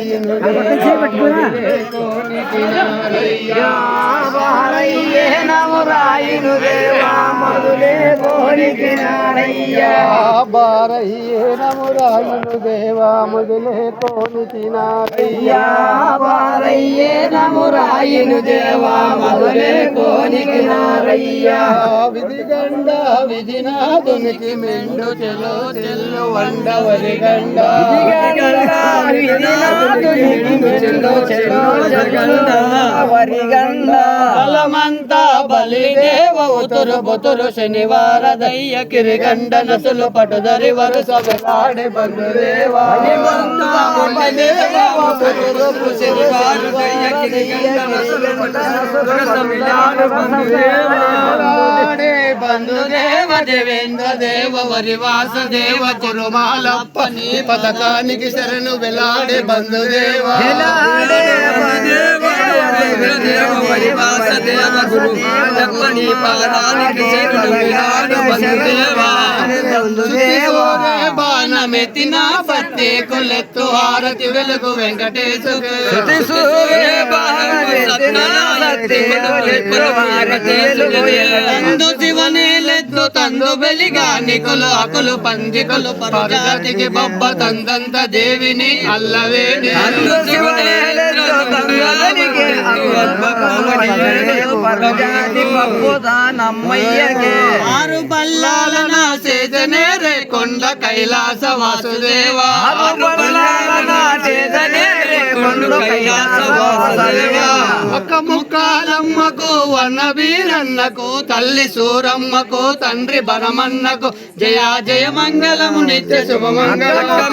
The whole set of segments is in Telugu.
నమరాయను బాలయ్యే నమరాయును దేవా మధులే కోనికి బారయ్యే దేవా మొదలే కోనికి నారయ్యా బాలయ్యే నమరాయును దేవా మొదలే విధినాథునికి మెండు చెలో చెల్లు వండవరి గండ. బలమంతా దేవతురు బుతురు శనివార దయ్య కిరిగండ నసులు పటుదరి వరుస వెలాడి బంధుదేవా. బంధుదేవ. దేవేంద్ర దేవ వరివాస దేవ తిరుమాలప్పని పథకానికి శరణు వెలాడే బంధుదేవ. బాణమెత్తిన హారతి వెలుగు తందు శివనేలెత్తు తందు బెలిగా నికులు అకులు పంజికులు పరజాతికి బొబ్బ తందంత దేవిని అల్లవేని నమ్మయ్యకే ఆరు బల్లాల నా సేజనే రే కొండ కైలాస వాసుదేవా ఒక ముక్కాలమ్మకు వన వీరన్నకు తల్లి సూరమ్మకు తండ్రి బనమన్నకు జయ జయ మంగళము నిత్య శుభమంగళమ్మకు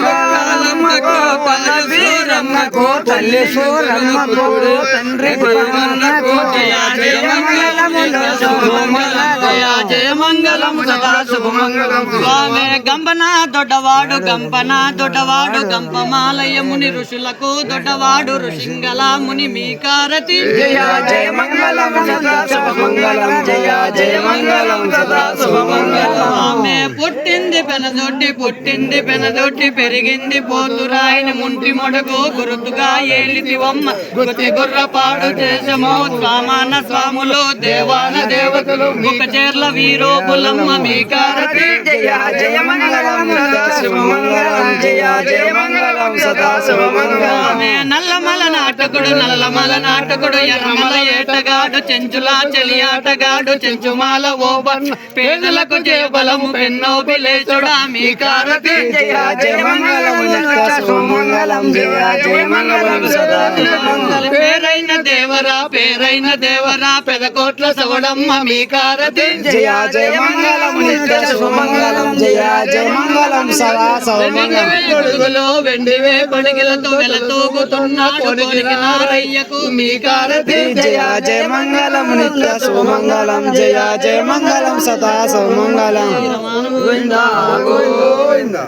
వీరమ్మకు తల్లి సూరమ్మకు తండ్రి బనమన్నకు జయ జయ మంగళము జయ జయ మంగళము సదా శుభమంగళం స్వామి గంపన దొడ్డవాడు గంపన దొడ్డవాడు గంపమాలయముని ఋషులకు దొడ్డవాడు ఋషింగల ముని మీకారతి. జయ జయ మంగళం సదా శుభమంగళం జయ జయ మంగళం సదా శుభమంగళం ఆమె పుట్టింది పెనదొట్టి పుట్టింది పెనదొట్టి పెరిగింది పోతురాయిని ముంటి మొడకు గురుతుగా ఏలితివమ్మ గుర్ర పాడు దేశమో స్వామాన స్వాములు దేవాన దేవతలు ముఖ చేర్ల వీరోపులమ్మ మీకారతి జయ జయ జయ జయ మంగళం సదా శుభమంగళం ఆమె నల్లమల నాటకుడు నల్లమల నాటకుడు ఎర్రమల ఏటగాడు చెంచులా చెలియాటగాడు చెంచుమాల ఓబన్ పేదలకు జయబలము పెన్నో బిలేచుడా మీ కారతి. జయ జయ మంగళం సదా శుభమంగళం జయ జయ మంగళం సదా శుభమంగళం పేరైన దేవరా పేరైన దేవరా పెదకోట్ల సవడమ్మ మీ కారతి. జయ జయ మంగళం నిత్య శుభమంగళం జయ జయ మంగళం సదా శుభమంగళం కొడుగులో వెండివే కొడుగులతో వెలతూగుతున్న కొడుకు నారయ్యకు మీ కారతి. జయ జయ మంగళం నిత్య శుభమంగళం జయ జయ మంగళం సదా శుభమంగళం గోవిందా గోవిందా.